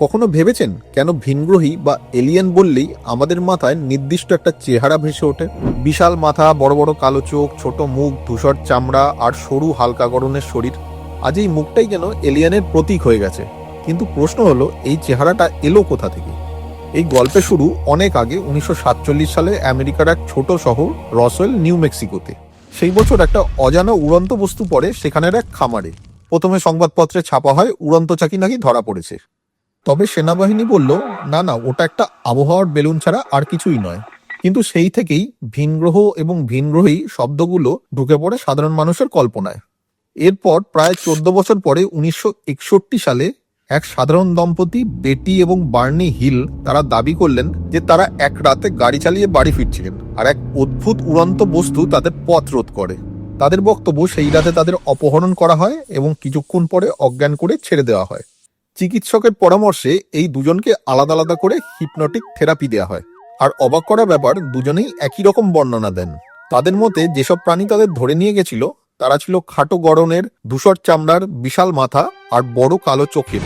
কখনো ভেবেছেন কেন ভিনগ্রহী বা এলিয়েন বললেই আমাদের মাথায় নির্দিষ্ট একটা চেহারা ভেসে ওঠে? বিশাল মাথা, বড় বড় কালো চোখ, ছোট মুখ, ধূসর চামড়া আর সরু হালকা গড়নের শরীর। আজ এই মুখটাই যেন এলিয়েনের প্রতীক হয়ে গেছে। কিন্তু প্রশ্ন হলো, এই চেহারাটা এলো কোথা থেকে? এই গল্পের শুরু অনেক আগে, উনিশশো সাতচল্লিশ সালে আমেরিকার এক ছোট শহর, রসওয়েল, নিউ মেক্সিকোতে। সেই বছর একটা অজানা উড়ন্ত বস্তু পড়ে সেখানের এক খামারে। প্রথমে সংবাদপত্রে ছাপা হয়, উড়ন্ত চাকি নাকি ধরা পড়েছে। তবে সেনাবাহিনী বলল, না না, ওটা একটা আবহাওয়ার বেলুন ছাড়া আর কিছুই নয়। কিন্তু সেই থেকেই ভিনগ্রহ এবং ভিনগ্রহী শব্দগুলো ঢুকে পড়ে সাধারণ মানুষের কল্পনায়। এরপর প্রায় চোদ্দ বছর পরে উনিশশো একষট্টি সালে এক সাধারণ দম্পতি বেটি এবং বার্নি হিল তারা দাবি করলেন যে তারা এক রাতে গাড়ি চালিয়ে বাড়ি ফিরছিলেন আর এক অদ্ভুত উড়ন্ত বস্তু তাদের পথ রোধ করে। তাদের বক্তব্য সেই রাতে তাদের অপহরণ করা হয় এবং কিছুক্ষণ পরে অজ্ঞান করে ছেড়ে দেওয়া হয়। চিকিৎসকের পরামর্শে এই দুজনকে আলাদা আলাদা করে হিপনোটিক থেরাপি দেওয়া হয়। আর অবাক করা ব্যাপার, দুজনেই একই রকম বর্ণনা দেন। তাদের মতে যেসব প্রাণী তাদের ধরে নিয়ে গেছিল, তারা ছিল খাটো গড়নের, ধূসর চামড়ার, বিশাল মাথা আর বড় কালো চোখের।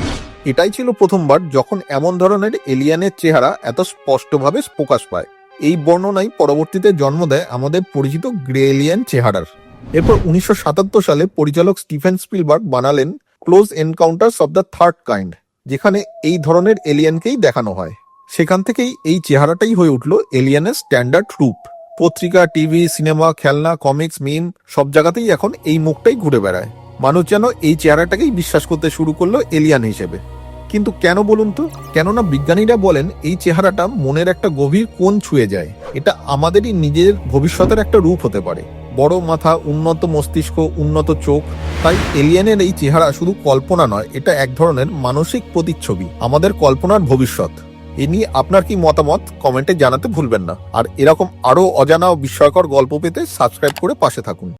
এটাই ছিল প্রথমবার যখন এমন ধরনের এলিয়ানের চেহারা এত স্পষ্টভাবে প্রকাশ পায়। এই বর্ণনাই পরবর্তীতে জন্ম দেয় আমাদের পরিচিত গ্রে এলিয়ান চেহারার। এরপর উনিশশো সাতাত্তর সালে পরিচালক স্টিফেন স্পিলবার্গ বানালেন Close Encounters of the Third Kind, যেখানে এই ধরনের এলিয়েনকেই দেখানো হয়। সেখান থেকেই এই চেহারাটাই হয়ে উঠল এলিয়েনের স্ট্যান্ডার্ড রূপ। পত্রিকা, টিভি, সিনেমা, খেলনা, কমিক্স, মিম, সব জায়গাতেই এখন এই মুখটাই ঘুরে বেড়ায়। মানুষ যেন এই চেহারাটাকেই বিশ্বাস করতে শুরু করল এলিয়ান হিসেবে। কিন্তু কেন বলুন তো? কেননা বিজ্ঞানীরা বলেন এই চেহারাটা মনের একটা গভীর কোণ ছুঁয়ে যায়। এটা আমাদেরই নিজের ভবিষ্যতের একটা রূপ হতে পারে। বড় মাথা, উন্নত মস্তিষ্ক, উন্নত চোখ। তাই এলিয়েনের এই চেহারা শুধু কল্পনা নয়, এটা এক ধরনের মানসিক প্রতিচ্ছবি। আমাদের কল্পনার ভবিষ্যৎ। এ নিয়ে আপনার কি মতামত? কমেন্টে জানাতে ভুলবেন না। আর এরকম আরও অজানা ও বিস্ময়কর গল্প পেতে সাবস্ক্রাইব করে পাশে থাকুন।